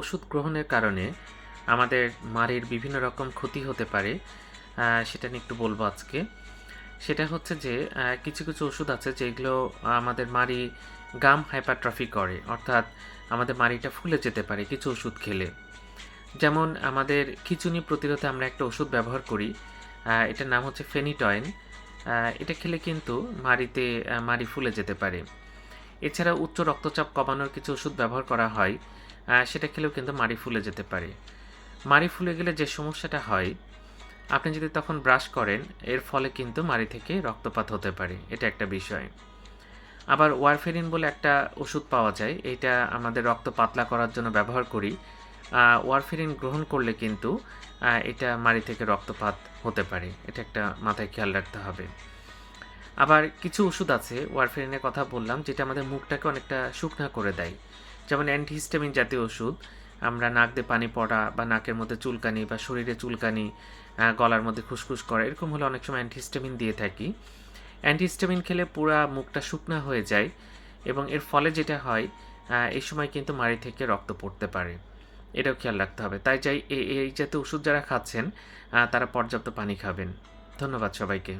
ওষুধ গ্রহণের কারণে আমাদের মাড়ির বিভিন্ন রকম ক্ষতি হতে পারে সেটা নিয়ে একটু বলব আজকে। সেটা হচ্ছে যে কিছু কিছু ওষুধ আছে যেগুলো আমাদের মাড়ি গাম হাইপারট্রফি করে, অর্থাৎ আমাদের মাড়িটা ফুলে যেতে পারে কিছু ওষুধ খেলে। যেমন আমাদের খিচুনি প্রতিরোধে আমরা একটা ওষুধ ব্যবহার করি এটার নাম হচ্ছে ফেনিটয়েন। এটা খেলে কিন্তু মাড়িতে মাড়ি ফুলে যেতে পারে। এছাড়া উচ্চ রক্তচাপ কমানোর কিছু ওষুধ ব্যবহার করা হয় সেটা খেলেও কিন্তু মাড়ি ফুলে যেতে পারে। মাড়ি ফুলে গেলে যে সমস্যাটা হয়, আপনি যদি তখন ব্রাশ করেন, এর ফলে কিন্তু মাড়ি থেকে রক্তপাত হতে পারে, এটা একটা বিষয়। আবার ওয়ারফেরিন বলে একটা ওষুধ পাওয়া যায়, এটা আমাদের রক্ত পাতলা করার জন্য ব্যবহার করি। ওয়ারফেরিন গ্রহণ করলে কিন্তু এটা মাড়ি থেকে রক্তপাত হতে পারে, এটা একটা মাথায় খেয়াল রাখতে হবে। আবার কিছু ওষুধ আছে ওয়ারফেরিনের কথা বললাম, যেটা আমাদের মুখটাকে অনেকটা শুকনা করে দেয়। যেমন অ্যান্টিহিস্টামিন জাতীয় ওষুধ, আমরা নাক দিয়ে পানি পড়া বা নাকের মধ্যে চুলকানি বা শরীরে চুলকানি গলার মধ্যে খুসখুস করা, এরকম হলে অনেক সময় অ্যান্টিহিস্টামিন দিয়ে থাকি। অ্যান্টিহিস্টামিন খেলে পুরা মুখটা শুকনা হয়ে যায় এবং এর ফলে যেটা হয় এই সময় কিন্তু মাড়ি থেকে রক্ত পড়তে পারে। এটাও খেয়াল রাখতে হবে। তাই চাই এই এই জাতীয় ওষুধ যারা খাচ্ছেন তারা পর্যাপ্ত পানি খাবেন। ধন্যবাদ সবাইকে।